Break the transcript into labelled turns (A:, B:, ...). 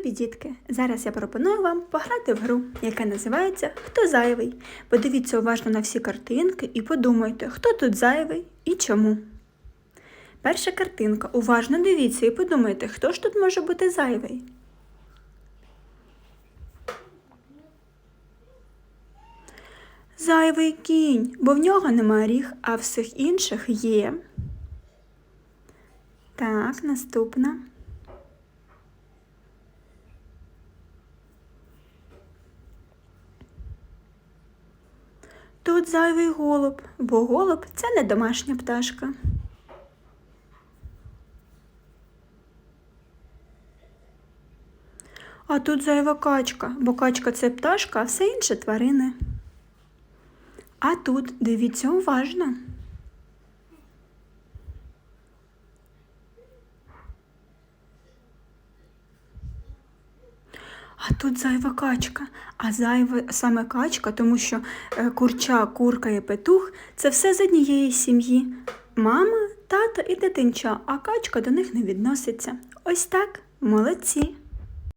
A: Любі дітки, зараз я пропоную вам пограти в гру, яка називається Хто зайвий. Подивіться уважно на всі картинки і подумайте, хто тут зайвий і чому. Перша картинка. Уважно дивіться і подумайте, хто ж тут може бути зайвий. Зайвий кінь, бо в нього нема ріг, а всіх інших є. Так, наступна. Тут зайвий голуб, бо голуб це не домашня пташка. А тут зайва качка, бо качка це пташка, а все інше тварини. А тут дивіться уважно. А тут зайва качка, а зайва саме качка, тому що е, курча, курка і петух це все з однієї сім'ї. Мама, тато і дитинча, а качка до них не відноситься. Ось так, молодці.